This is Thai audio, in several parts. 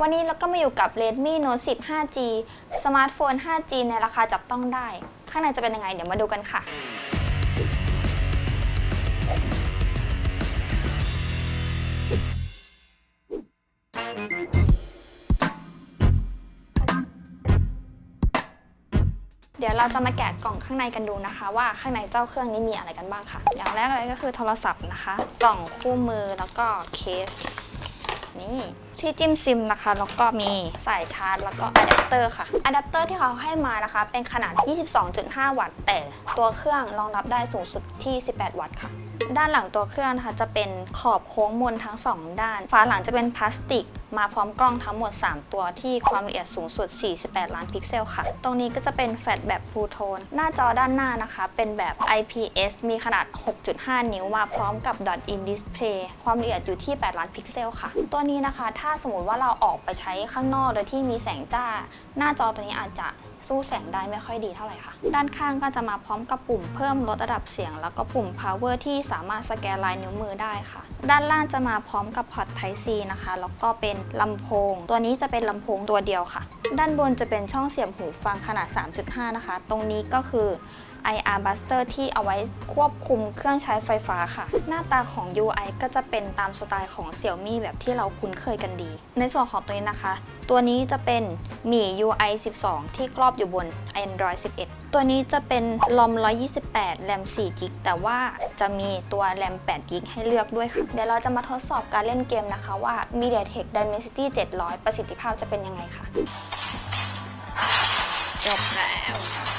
วันนี้เราก็มาอยู่กับ Redmi Note 10 5G สมาร์ทโฟน 5G ในราคาจับต้องได้ ข้างในจะเป็นยังไง เดี๋ยวมาดูกันค่ะ เดี๋ยวเราจะมาแกะกล่องข้างในกันดูนะคะ ว่าข้างในเจ้าเครื่องนี้มีอะไรกันบ้างค่ะ อย่างแรกเลยก็คือโทรศัพท์นะคะ กล่องคู่มือแล้วก็เคส นี่ ที่จิ้มซิมนะคะ แล้วก็มีสายชาร์จ แล้วก็อะแดปเตอร์ค่ะอะแดปเตอร์ที่เขาให้มานะคะ เป็นขนาด 22.5 วัตต์ แต่ตัวเครื่องรองรับได้สูงสุดที่ 18 วัตต์ค่ะ ด้านหลังตัวเครื่องนะคะจะเป็นขอบโค้งมนทั้ง 2 ด้าน ฝาหลังจะเป็นพลาสติก มาพร้อมกล้องทั้งหมด 3 ตัวที่ความละเอียดสูงสุด 48 ล้านพิกเซลค่ะ ตรงนี้ก็จะเป็นแฟลชแบบฟูลโทนหน้าจอด้านหน้านะคะ เป็นแบบ IPS มีขนาด 6.5 นิ้วมาพร้อมกับ Dot in Display ความละเอียดอยู่ที่ 8 ล้านพิกเซลค่ะ ตัวนี้นะคะ ถ้าสมมติว่าเราออกไปใช้ข้างนอกโดยที่มีแสงจ้า หน้าจอตัวนี้อาจจะ สู้แสงได้ไม่ค่อยดีเท่าไหร่ค่ะ ด้านข้างก็จะมาพร้อมกับปุ่มเพิ่มลดระดับเสียง แล้วก็ปุ่ม power ที่สามารถสแกนลายนิ้วมือได้ค่ะ ด้านล่างจะมาพร้อมกับพอร์ต Type C นะคะ แล้วก็เป็นลำโพง ตัวนี้จะเป็นลำโพงตัวเดียวค่ะ ด้านบนจะเป็นช่องเสียบหูฟังขนาด 3.5 นะคะ ตรงนี้ก็คือ IR Buster ที่เอาไว้ควบคุมเครื่องใช้ไฟฟ้าค่ะ หน้าตาของ UI ก็จะเป็นตามสไตล์ของ Xiaomi แบบที่เราคุ้นเคยกันดี ในส่วนของตัวนี้นะคะ ตัวนี้จะเป็นหมี่ UI 12 ที่ครอบอยู่บน Android 11 ตัวนี้จะเป็น ROM 128 RAM 4 g b แต่ว่าจะมีตัว RAM 8 g b ให้เลือกด้วยค่ะ เดี๋ยวเราจะมาทดสอบการเล่นเกมนะคะว่า MediaTek Dimensity 700 ประสิทธิภาพจะเป็นยังไงค่ะจบแล้ว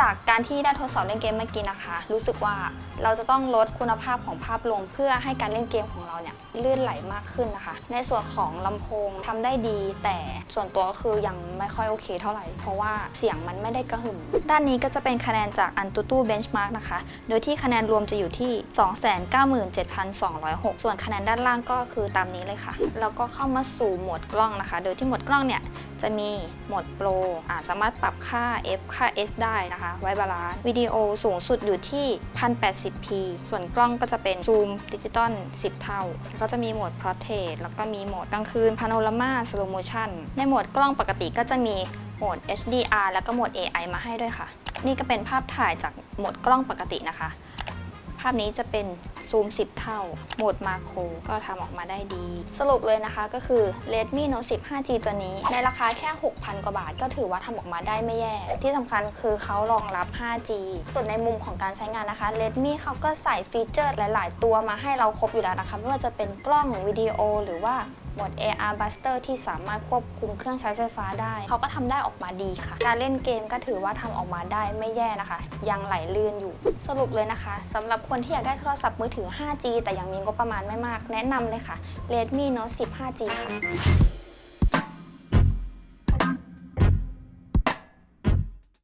จากการที่ได้ทดสอบเล่นเกมเมื่อกี้นะคะ รู้สึกว่าเราจะต้องลดคุณภาพของภาพลง เพื่อให้การเล่นเกมของเราเนี่ยลื่นไหลมากขึ้นนะคะ ในส่วนของลำโพงทำได้ดี แต่ส่วนตัวก็คือยังไม่ค่อยโอเคเท่าไหร่ เพราะว่าเสียงมันไม่ได้กระหึ่ม ด้านนี้ก็จะเป็นคะแนนจาก Antutu Benchmark นะคะ โดยที่คะแนนรวมจะอยู่ที่ 297,206 ส่วนคะแนนด้านล่างก็คือตามนี้เลยค่ะ แล้วก็เข้ามาสู่หมดกล้องนะคะ โดยที่หมดกล้องเนี่ย จะมีโหมดโปรอ่าสามารถปรับค่า f ค่า s ได้นะคะ ไว้บาลานซ์วิดีโอสูงสุดอยู่ที่ 1080p ส่วนกล้องก็จะเป็นซูมดิจิตอล10 เท่าแล้วก็จะมีโหมด portrait แล้วก็มีโหมดกลางคืน panorama slow motion ในโหมดกล้องปกติก็จะมีโหมด HDR แล้วก็โหมด AI มาให้ด้วยค่ะ นี่ก็เป็นภาพถ่ายจากโหมดกล้องปกตินะคะ ภาพนี้จะเป็นซูม 10 เท่า โหมดมาโครก็ทำออกมาได้ดี สรุปเลยนะคะก็คือ Redmi Note 10 5G ตัวนี้ ในราคาแค่ 6,000 กว่าบาท ก็ถือว่าทำออกมาได้ไม่แย่ ที่สำคัญคือเขารองรับ 5G ส่วนในมุมของการใช้งานนะคะ Redmi เขาก็ใส่ฟีเจอร์หลาย ๆ ตัวมาให้เราครบอยู่แล้วนะคะ ไม่ว่าจะเป็นกล้องวิดีโอหรือว่า มด AR Buster ที่สามารถควบคุมเครื่องใช้ไฟฟ้าได้ เขาก็ทำได้ออกมาดีค่ะ การเล่นเกมก็ถือว่าทำออกมาได้ไม่แย่นะคะ ยังไหลลื่นอยู่ สรุปเลยนะคะสำหรับคนที่อยากได้โทรศัพท์มือถือ 5G แต่ยังมีงบประมาณไม่มาก แนะนำเลยค่ะ Redmi Note 10 5G ค่ะ